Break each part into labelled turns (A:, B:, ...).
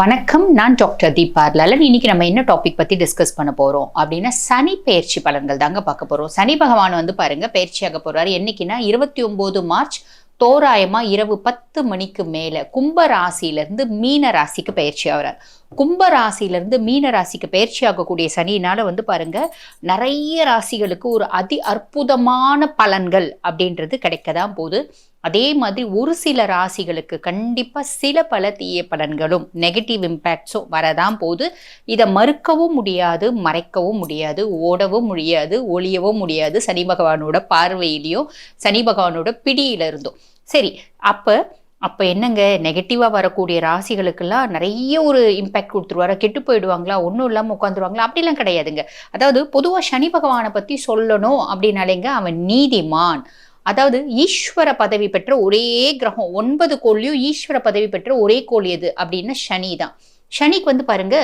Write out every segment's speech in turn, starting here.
A: வணக்கம் நான் டாக்டர் தீபா லலன். இன்னைக்கு நம்ம என்ன டாபிக் பத்தி டிஸ்கஸ் பண்ண போறோம்? அப்படின்னா சனி பயிற்சி பலன்கள் தாங்க பார்க்க போறோம். சனி பகவான் வந்து பாருங்க பயிற்சியாக போறாரு. என்னைக்குன்னா இருபத்தி ஒன்பது மார்ச் தோராயமா இரவு பத்து மணிக்கு மேல கும்ப ராசியிலிருந்து மீன ராசிக்கு பயிற்சி ஆகிறார். கும்ப ராசியிலிருந்து மீன ராசிக்கு பயிற்சி ஆகக்கூடிய சனியினால் வந்து பாருங்க நிறைய ராசிகளுக்கு ஒரு அதி அற்புதமான பலன்கள் அப்படின்றது கிடைக்க தான் போகுது. அதே மாதிரி ஒரு சில ராசிகளுக்கு கண்டிப்பாக சில பல தீய பலன்களும் நெகட்டிவ் இம்பேக்ட்ஸும் வரதான் போது இதை மறுக்கவும் முடியாது மறைக்கவும் முடியாது ஓடவும் முடியாது ஒளியவும் முடியாது சனி பகவானோட பார்வையிலையும் சனி பகவானோட பிடியில இருந்தும் சரி அப்ப அப்போ என்னங்க? நெகட்டிவாக வரக்கூடிய ராசிகளுக்கெல்லாம் நிறைய ஒரு இம்பேக்ட் கொடுத்துருவாரா? கெட்டு போயிடுவாங்களா? ஒன்றும் இல்லாமல் உட்காந்துருவாங்களா? அப்படிலாம் கிடையாதுங்க. அதாவது பொதுவாக சனி பகவானை பற்றி சொல்லணும் அப்படின்னாலேங்க அவன் நீதிமான். அதாவது ஈஸ்வர பதவி பெற்ற ஒரே கிரகம் ஒன்பது கோள்லையும் ஈஸ்வர பதவி பெற்ற ஒரே கோள் எது? அப்படின்னா சனி தான். சனிக்கு வந்து பாருங்க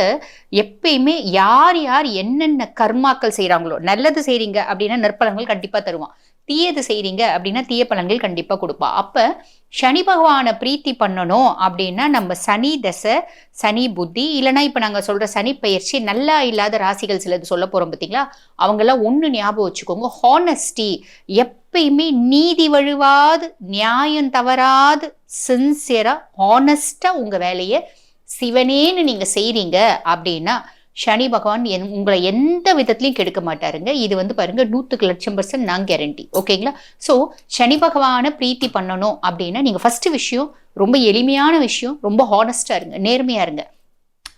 A: எப்பயுமே யார் யார் என்னென்ன கர்மாக்கள் செய்கிறாங்களோ நல்லது செய்கிறீங்க அப்படின்னா நற்பலங்கள் கண்டிப்பாக தருவான். தீயது செய்கிறீங்க அப்படின்னா தீய பலன்கள் கண்டிப்பாக கொடுப்பா. அப்போ சனி பகவானை பிரீத்தி பண்ணணும் அப்படின்னா நம்ம சனி தசை சனி புத்தி இல்லைன்னா இப்போ நாங்கள் சொல்கிற சனி பயிற்சி நல்லா இல்லாத ராசிகள் சிலது சொல்ல போகிறோம் பார்த்தீங்களா அவங்கெல்லாம் ஒன்று ஞாபகம் வச்சுக்கோங்க. ஹானஸ்டி எப்பயுமே நீதி வழுவாது நியாயம் தவறாது சின்சியராக ஹானஸ்டாக உங்கள் வேலையை சிவனேன்னு நீங்கள் செய்கிறீங்க அப்படின்னா சனி பகவான் என் உங்களை எந்த விதத்துலையும் கெடுக்க மாட்டாருங்க. இது வந்து பாருங்க நூற்றுக்கு லட்சம் பர்சன்ட் நான் கேரண்டி ஓகேங்களா? ஸோ சனி பகவானை பிரீத்தி பண்ணணும் அப்படின்னா நீங்கள் ஃபஸ்ட்டு விஷயம் ரொம்ப எளிமையான விஷயம் ரொம்ப ஹானஸ்டாக இருங்க நேர்மையாக இருங்க.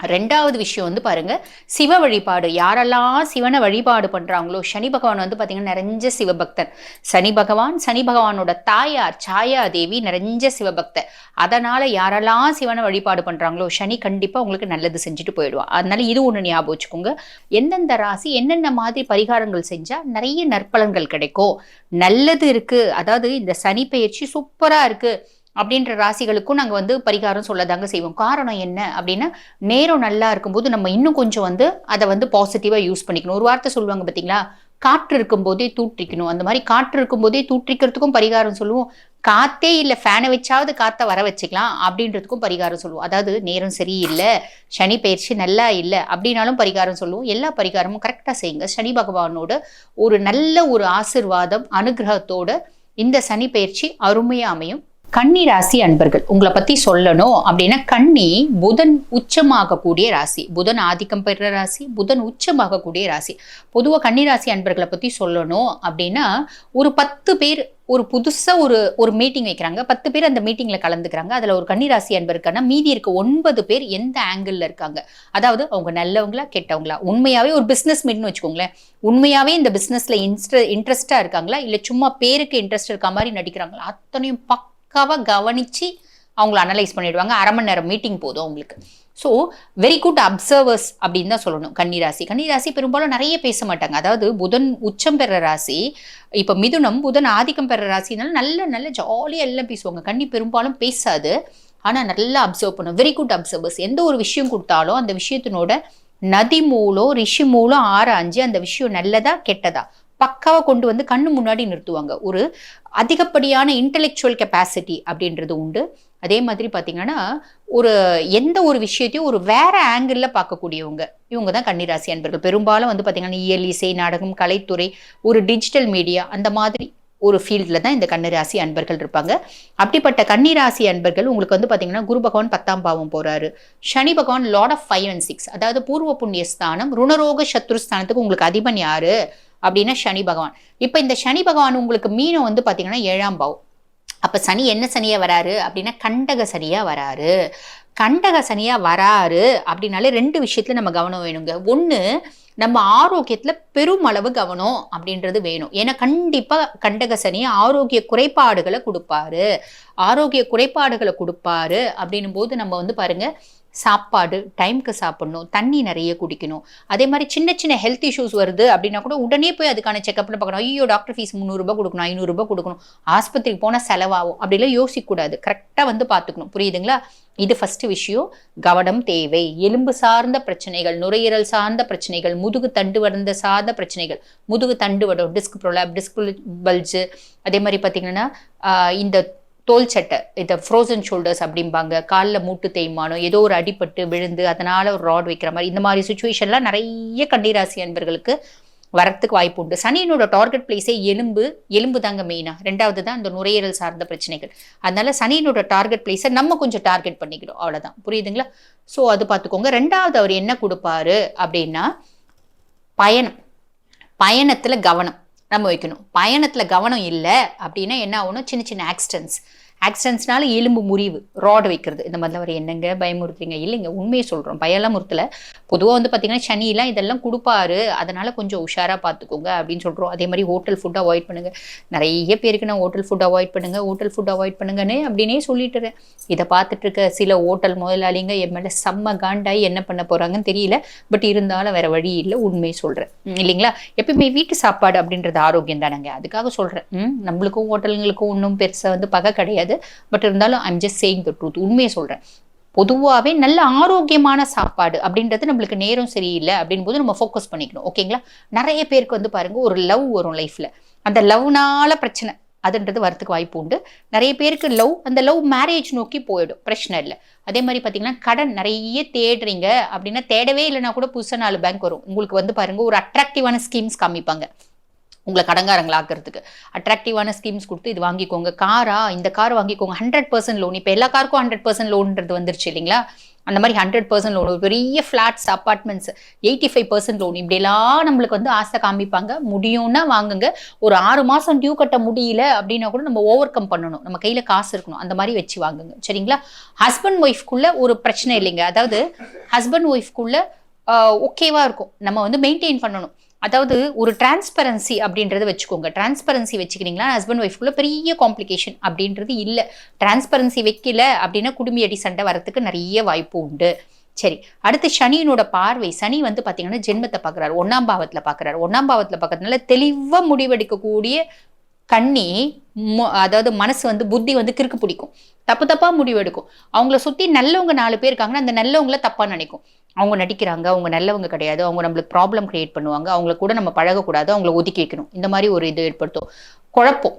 A: ரெண்டாவது விஷயம் வந்து பாருங்க சிவ வழிபாடு. யாரெல்லாம் சிவனை வழிபாடு பண்றாங்களோ சனி பகவான் வந்து பாத்தீங்கன்னா நிறைஞ்ச சிவபக்தர். சனி பகவான் சனி பகவானோட தாயார் சாயா தேவி நிறைஞ்ச சிவபக்தர். அதனால யாரெல்லாம் சிவனை வழிபாடு பண்றாங்களோ சனி கண்டிப்பா உங்களுக்கு நல்லது செஞ்சுட்டு போயிடுவான் அதனால இது ஒண்ணு ஞாபகம் வச்சுக்கோங்க. எந்தெந்த ராசி என்னென்ன மாதிரி பரிகாரங்கள் செஞ்சா நிறைய நற்பலன்கள் கிடைக்கும். நல்லது இருக்கு. அதாவது இந்த சனி பயிற்சி சூப்பரா இருக்கு. அப்படின்ற ராசிகளுக்கும் நாங்கள் வந்து பரிகாரம் சொல்லதாங்க செய்வோம். காரணம் என்ன அப்படின்னா நேரம் நல்லா இருக்கும்போது நம்ம இன்னும் கொஞ்சம் வந்து அதை வந்து பாசிட்டிவாக யூஸ் பண்ணிக்கணும். ஒரு வார்த்தை சொல்லுவாங்க பார்த்தீங்களா காற்று இருக்கும்போதே தூற்றிக்கணும். அந்த மாதிரி காற்று இருக்கும்போதே தூற்றிக்கிறதுக்கும் பரிகாரம் சொல்லுவோம். காத்தே இல்லை ஃபேனை வச்சாவது காற்றை வர வச்சுக்கலாம் அப்படின்றதுக்கும் பரிகாரம் சொல்லுவோம். அதாவது நேரம் சரியில்லை சனி பயிற்சி நல்லா இல்லை அப்படின்னாலும் பரிகாரம் சொல்லுவோம். எல்லா பரிகாரமும் கரெக்டாக செய்யுங்க. சனி பகவானோட ஒரு நல்ல ஒரு ஆசிர்வாதம் அனுகிரகத்தோட இந்த சனி பயிற்சி அருமையாக அமையும். கன்னி ராசி அன்பர்கள் உங்களை பத்தி சொல்லணும் அப்படின்னா கன்னி புதன் உச்சமாகக்கூடிய ராசி புதன் ஆதிக்கம் பெறுற ராசி புதன் உச்சமாகக்கூடிய ராசி. பொதுவாக கன்னி ராசி அன்பர்களை பத்தி சொல்லணும் அப்படின்னா ஒரு பத்து பேர் ஒரு புதுசாக ஒரு ஒரு மீட்டிங் வைக்கிறாங்க. பத்து பேர் அந்த மீட்டிங்கில் கலந்துக்கிறாங்க. அதில் ஒரு கன்னிராசி அன்பருக்கான மீதி இருக்க ஒன்பது பேர் எந்த ஆங்கிளில் இருக்காங்க? அதாவது அவங்க நல்லவங்களா கெட்டவங்களா? உண்மையாகவே ஒரு பிஸ்னஸ் மீட்னு வச்சுக்கோங்களேன். உண்மையாகவே இந்த பிஸ்னஸில் இன்ஸ்ட இன்ட்ரெஸ்ட்டாக இருக்காங்களா? இல்லை சும்மா பேருக்கு இன்ட்ரெஸ்ட் இருக்க மாதிரி நடிக்கிறாங்களா? அத்தனையும் பக்காவாக கவனித்து அவங்கள அனலைஸ் பண்ணிடுவாங்க. அரை மணி நேரம் மீட்டிங் போதும் அவங்களுக்கு. ஸோ வெரி குட் அப்சர்வர்ஸ் அப்படின்னு தான் சொல்லணும். கன்னிராசி. கன்னிராசி பெரும்பாலும் நிறைய பேச மாட்டாங்க. அதாவது புதன் உச்சம் பெற ராசி இப்போ மிதுனம் புதன் ஆதிக்கம் பெற ராசினால நல்ல நல்ல ஜாலியாக எல்லாம் பேசுவாங்க. கன்னி பெரும்பாலும் பேசாது. ஆனால் நல்லா அப்சர்வ் பண்ணும். வெரி குட் அப்சர்வர்ஸ் எந்த ஒரு விஷயம் கொடுத்தாலும் அந்த விஷயத்தினோட நதி மூலம் ரிஷி மூலம் ஆராய்ஞ்சு அந்த விஷயம் நல்லதா கெட்டதா பக்காவாக கொண்டு வந்து கண்ணு முன்னாடி நிறுத்துவாங்க. ஒரு அதிகப்படியான இன்டெலெக்சுவல் கெப்பாசிட்டி அப்படின்றது உண்டு. அதே மாதிரி பார்த்தீங்கன்னா ஒரு எந்த ஒரு விஷயத்தையும் ஒரு வேற ஆங்கிளில் பார்க்கக்கூடியவங்க இவங்க தான் கன்னிராசி அன்பர்கள். பெரும்பாலும் வந்து பார்த்தீங்கன்னா இயல் இசை நாடகம் கலைத்துறை ஒரு டிஜிட்டல் மீடியா அந்த மாதிரி ஒரு ஃபீல்டில் தான் இந்த கன்னிராசி அன்பர்கள் இருப்பாங்க. அப்படிப்பட்ட கன்னிராசி அன்பர்கள் உங்களுக்கு வந்து பார்த்தீங்கன்னா குரு பகவான் பத்தாம் பாவம் போகிறாரு Shani Bhagavan lord of five and six அதாவது பூர்வ புண்ணிய ஸ்தானம் ருணரோக சத்ருஸ்தானத்துக்கு உங்களுக்கு அதிபன் யாரு? அப்படின்னா சனி பகவான். இப்போ இந்த சனி பகவான் உங்களுக்கு மீனம் வந்து பார்த்தீங்கன்னா ஏழாம் பாவம். அப்போ சனி என்ன சனியாக வராரு? அப்படின்னா கண்டக சனியாக வராரு. கண்டக சனியாக வராரு அப்படின்னாலே ரெண்டு விஷயத்துல நம்ம கவனம் வேணுங்க. ஒன்று நம்ம ஆரோக்கியத்தில் பெருமளவு கவனம் அப்படின்றது வேணும். ஏன்னா கண்டிப்பாக கண்டக சனி ஆரோக்கிய குறைபாடுகளை கொடுப்பாரு. ஆரோக்கிய குறைபாடுகளை கொடுப்பாரு அப்படின்னும் போது நம்ம வந்து பாருங்கள் சாப்பாடு டைம்க்கு சாப்பிடணும் தண்ணி நிறைய குடிக்கணும். அதே மாதிரி சின்ன சின்ன ஹெல்த் இஷ்யூஸ் வருது அப்படின்னா கூட உடனே போய் அதுக்கான செக்அப்னு பார்க்கணும். ஐயோ டாக்டர் ஃபீஸ் முந்நூறுரூபா கொடுக்கணும் ஐநூறுரூபா கொடுக்கணும். ஆஸ்பத்திரிக்கு போனால் செலவாகும். அப்படிலாம் யோசிக்கக்கூடாது கரெக்டாக வந்து பார்த்துக்கணும். புரியுதுங்களா? இது ஃபஸ்ட்டு விஷயம். கவனம் தேவை. எலும்பு சார்ந்த பிரச்சனைகள் நுரையீரல் சார்ந்த பிரச்சனைகள் முதுகு தண்டு வடந்த சார்ந்த பிரச்சனைகள். முதுகு தண்டு வடம் டிஸ்க் ப்ரோலாப் டிஸ்க் பல்ஜு அதே மாதிரி பார்த்தீங்கன்னா இந்த தோல் சட்டை இந்த ஃப்ரோசன் ஷோல்டர்ஸ் அப்படிம்பாங்க. காலில் மூட்டு தேய்மானம் ஏதோ ஒரு அடிபட்டு விழுந்து அதனால ஒரு ராட் வைக்கிற மாதிரி இந்த மாதிரி சுச்சுவேஷன்லாம் நிறைய கன்னிராசி அன்பர்களுக்கு வரத்துக்கு வாய்ப்பு உண்டு. சனியினோட டார்கெட் பிளேஸே எலும்பு எலும்பு தாங்க மெயினாக ரெண்டாவது தான் இந்த நுரையீரல் சார்ந்த பிரச்சனைகள். அதனால சனியினோட டார்கெட் பிளேஸை நம்ம கொஞ்சம் டார்கெட் பண்ணிக்கிறோம் அவ்வளோதான் புரியுதுங்களா? ஸோ அது பார்த்துக்கோங்க. ரெண்டாவது அவர் என்ன கொடுப்பாரு அப்படின்னா பயணம். பயணத்தில் கவனம். நம்ம வைக்கணும். பயணத்தில் கவனம் இல்லை அப்படின்னா என்ன ஆகணும் சின்ன சின்ன ஆக்சிடென்ட்ஸ் ஆக்சிடென்ட்ஸ்னால எலும்பு முறிவு ராடு வைக்கிறது. இந்த மாதிரிலாம் அவர் என்னங்க? பயமுறுத்துறீங்க? இல்லைங்க உண்மையை சொல்கிறோம் பயம்லாம் முறுத்தல பொதுவாக வந்து பார்த்தீங்கன்னா சனியெலாம் இதெல்லாம் கொடுப்பாரு. அதனால் கொஞ்சம் உஷாராக பார்த்துக்கோங்க அப்படின்னு சொல்கிறோம் அதே மாதிரி ஹோட்டல் ஃபுட் அவாய்ட் பண்ணுங்கள் நிறைய பேருக்கு நான் ஹோட்டல் ஃபுட் அவாய்ட் பண்ணுங்கள் ஹோட்டல் ஃபுட் அவாய்ட் பண்ணுங்கன்னு அப்படின்னே சொல்லிட்டுறேன். இதை பார்த்துட்டு இருக்க சில ஹோட்டல் முதலாளிங்க என் மேலே செம்ம காண்டாகி என்ன பண்ண போகிறாங்கன்னு தெரியல. பட் இருந்தாலும் வேறு வழி இல்லை உண்மையை சொல்கிறேன் இல்லைங்களா? எப்பயுமே வீட்டு சாப்பாடு அப்படின்றது ஆரோக்கியம் தானேங்க. அதுக்காக சொல்கிறேன் நம்மளுக்கும் ஹோட்டலுங்களுக்கும் ஒன்றும் பெருசாக வந்து பகை கிடையாது. பட் இருந்தாலும் I'm just saying the truth உண்மையை சொல்கிறேன் பொதுவாகவே நல்ல ஆரோக்கியமான சாப்பாடு அப்படின்றது நம்மளுக்கு நேரம் சரியில்லை அப்படின் போது நம்ம ஃபோக்கஸ் பண்ணிக்கணும். ஓகேங்களா நிறைய பேருக்கு வந்து பாருங்க ஒரு லவ் வரும் லைஃப்பில் அந்த லவ்னால பிரச்சனை. அதுன்றது வரத்துக்கு வாய்ப்பு உண்டு. நிறைய பேருக்கு லவ் அந்த லவ் மேரேஜ் நோக்கி போயிடும். பிரச்சனை இல்லை. அதே மாதிரி பார்த்தீங்கன்னா கடன் நிறைய தேடுறீங்க அப்படின்னா தேடவே இல்லைன்னா கூட புதுசாக நாலு பேங்க் வரும். உங்களுக்கு வந்து பாருங்க ஒரு அட்ராக்டிவான ஸ்கீம்ஸ் காமிப்பாங்க. உங்களை கடங்காரங்களாக்குறதுக்கு. அட்ராக்டிவான ஸ்கீம்ஸ் கொடுத்து இது வாங்கிக்கோங்க. காரா இந்த கார் வாங்கிக்கோங்க. ஹண்ட்ரட் பர்சன்ட் லோன் இப்போ எல்லா காருக்கும் ஹண்ட்ரட் பர்சன்ட் லோன்றது வந்துருச்சு இல்லைங்களா? அந்த மாதிரி ஹண்ட்ரட் பர்சன்ட் லோன் பெரிய flats apartments eighty five percent loan இப்படிலாம் நம்மளுக்கு வந்து ஆசை காமிப்பாங்க. முடியும்னா வாங்குங்க. ஒரு ஆறு மாதம் டியூ கட்ட முடியல அப்படின்னா கூட நம்ம ஓவர் கம் பண்ணணும். நம்ம கையில் காசு இருக்கணும். அந்த மாதிரி வச்சு வாங்குங்க. சரிங்களா? ஹஸ்பண்ட் ஒய்ஃப்குள்ள ஒரு பிரச்சனை இல்லைங்க. அதாவது ஹஸ்பண்ட் ஒய்ஃப்குள்ள ஓகேவா இருக்கும். நம்ம வந்து மெயின்டைன் பண்ணணும். அதாவது ஒரு டிரான்ஸ்பரன்சி அப்படின்றத வச்சுக்கோங்க. டிரான்ஸ்பரன்சி வச்சுக்கிறீங்களா? ஹஸ்பண்ட் ஒய்ஃப்குள்ள பெரிய காம்ப்ளிகேஷன் அப்படின்றது இல்லை. டிரான்ஸ்பரன்சி வைக்கல அப்படின்னா குடும்பி அடி சண்டை வரத்துக்கு நிறைய வாய்ப்பு உண்டு. சரி அடுத்து சனியினோட பார்வை. சனி வந்து பார்த்தீங்கன்னா ஜென்மத்தை பார்க்குறாரு ஒன்றாம் பாவத்தில் பார்க்குறாரு ஒன்றாம் பாவத்தில் பார்க்கறதுனால தெளிவாக முடிவெடுக்கக்கூடிய கண்ணி அதாவது மனசு வந்து புத்தி வந்து கிறுக்கு பிடிக்கும். தப்பு தப்பாக முடிவு எடுக்கும். அவங்கள சுற்றி நல்லவங்க நாலு பேர் இருக்காங்கன்னா அந்த நல்லவங்கள தப்பாக நினைக்கும். அவங்க நடிக்கிறாங்க அவங்க நல்லவங்க கிடையாது. அவங்க நம்மளுக்கு ப்ராப்ளம் கிரியேட் பண்ணுவாங்க. அவங்கள கூட நம்ம பழகக்கூடாது. அவங்கள ஒதுக்கி வைக்கணும். இந்த மாதிரி ஒரு இது ஏற்படுத்தும். குழப்பம்.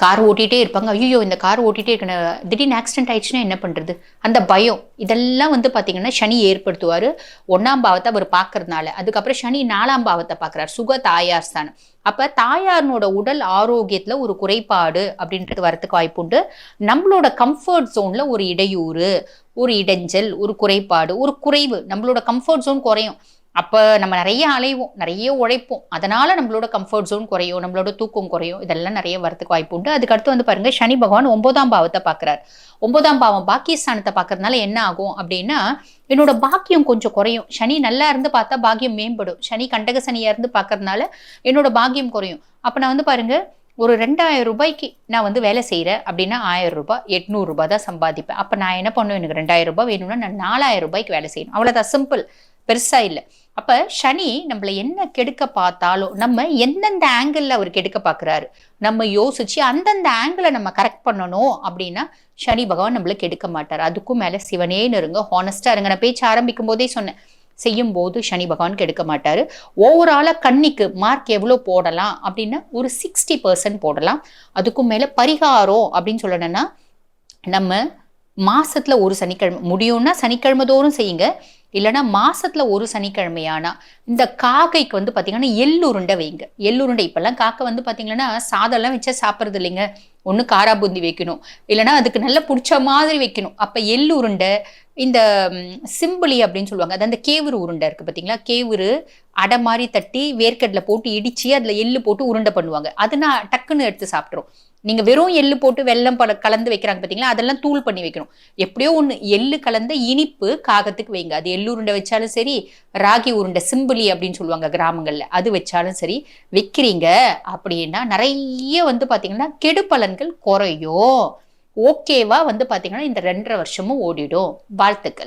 A: கார் ஓட்டிகிட்டே இருப்பாங்க. ஐயோ இந்த கார் ஓட்டிகிட்டே இருக்கணும் திடீர்னு ஆக்சிடென்ட் ஆயிடுச்சுன்னா என்ன பண்ணுறது அந்த பயம். இதெல்லாம் வந்து பார்த்தீங்கன்னா சனி ஏற்படுத்துவார். ஒன்றாம் பாவத்தை அவர் பார்க்கறதுனால அதுக்கப்புறம் சனி நாலாம் பாவத்தை பார்க்குறாரு சுக தாயார் ஸ்தானம். அப்போ தாயாரனோட உடல் ஆரோக்கியத்தில் ஒரு குறைபாடு அப்படின்றது வரத்துக்கு வாய்ப்பு உண்டு. நம்மளோட கம்ஃபர்ட் ஜோனில் ஒரு இடையூறு ஒரு இடைஞ்சல் ஒரு குறைபாடு ஒரு குறைவு நம்மளோட கம்ஃபர்ட் ஜோன் குறையும். அப்போ நம்ம நிறைய அலைவோம் நிறைய உழைப்போம். அதனால நம்மளோட கம்ஃபர்ட் ஜோன் குறையும் நம்மளோட தூக்கம் குறையும். இதெல்லாம் நிறைய வரத்துக்கு வாய்ப்பு உண்டு. அதுக்கடுத்து வந்து பாருங்க சனி பகவான் ஒன்பதாம் பாவத்தை பார்க்குறாரு. ஒன்பதாம் பாவம் பாக்கியஸ்தானத்தை பார்க்கறதுனால என்ன ஆகும் அப்படின்னா என்னோட பாக்கியம் கொஞ்சம் குறையும். சனி நல்லா இருந்து பார்த்தா பாக்கியம் மேம்படும். சனி கண்டக சனியா இருந்து பார்க்கறதுனால என்னோட பாக்கியம் குறையும். அப்போ நான் வந்து பாருங்க ஒரு ரெண்டாயிரம் ரூபாய்க்கு நான் வந்து வேலை செய்கிறேன் அப்படின்னா ஆயிரம் ரூபாய் எட்நூறு ரூபாய் தான் சம்பாதிப்பேன். அப்போ நான் என்ன பண்ணுவேன்? எனக்கு ரெண்டாயிரம் ரூபாய் வேணும்னா நான் நாலாயிரம் ரூபாய்க்கு வேலை செய்யணும். அவ்வளோதான் சிம்பிள் பெருசாக இல்லை. அப்போ சனி நம்மளை என்ன கெடுக்க பார்த்தாலும் நம்ம எந்தெந்த ஆங்கிளில் அவர் கெடுக்க பார்க்குறாரு நம்ம யோசிச்சு அந்தந்த ஆங்கிளை நம்ம கரெக்ட் பண்ணணும் அப்படின்னா சனி பகவான் நம்மளை கெடுக்க மாட்டார். அதுக்கும் மேலே சிவனேன்னு இருங்க ஹானஸ்டாக இருங்க. நான் பேச்சு ஆரம்பிக்கும் போதே சொன்னேன். செய்யும் போது சனி பகவான் கெடுக்க மாட்டார். ஓவராலாக கண்ணிக்கு மார்க் எவ்வளோ போடலாம் அப்படின்னா ஒரு சிக்ஸ்டி பர்சன்ட் போடலாம். அதுக்கும் மேலே பரிகாரம் அப்படின்னு சொல்லணும்னா நம்ம மாசத்துல ஒரு சனிக்கிழமை முடியும்னா சனிக்கிழமை தோறும் செய்யுங்க. இல்லைன்னா மாசத்துல ஒரு சனிக்கிழமையானா இந்த காக்கைக்கு வந்து பார்த்தீங்கன்னா எள்ளுருண்டை வைங்க. எள்ளுருண்டை இப்பெல்லாம் காக்கை வந்து பார்த்தீங்கன்னா சாதம்லாம் வச்சா சாப்பிட்றது இல்லைங்க. ஒன்று காரா பூந்தி வைக்கணும். இல்லைன்னா அதுக்கு நல்லா பிடிச்ச மாதிரி வைக்கணும். அப்போ எள்ளுருண்டை இந்த சிம்பிளி அப்படின்னு சொல்லுவாங்க. அது அந்த கேவுரு உருண்டை இருக்குது பார்த்தீங்களா கேவுரு அடை மாதிரி தட்டி வேர்க்கடலை போட்டு இடித்து அதில் எள்ளு போட்டு உருண்டை பண்ணுவாங்க. அது நான் டக்குன்னு எடுத்து சாப்பிட்றோம் நீங்கள் வெறும் எள்ளு போட்டு வெள்ளம் பல கலந்து வைக்கிறாங்க பார்த்தீங்களா அதெல்லாம் தூள் பண்ணி வைக்கணும். எப்படியோ ஒன்று எள்ளு கலந்த இனிப்பு காகத்துக்கு வைங்க. அது எள்ளு உருண்டை வச்சாலும் சரி ராகி உருண்டை சிம்பிளி அப்படின்னு சொல்லுவாங்க கிராமங்களில். அது வச்சாலும் சரி வைக்கிறீங்க அப்படின்னா நிறைய வந்து பார்த்தீங்கன்னா கெடு பலன்கள் குறையும். ஓகேவா வந்து பார்த்தீங்கன்னா இந்த ரெண்டரை வருஷமும் ஓடிடும். வாழ்த்துக்கள்.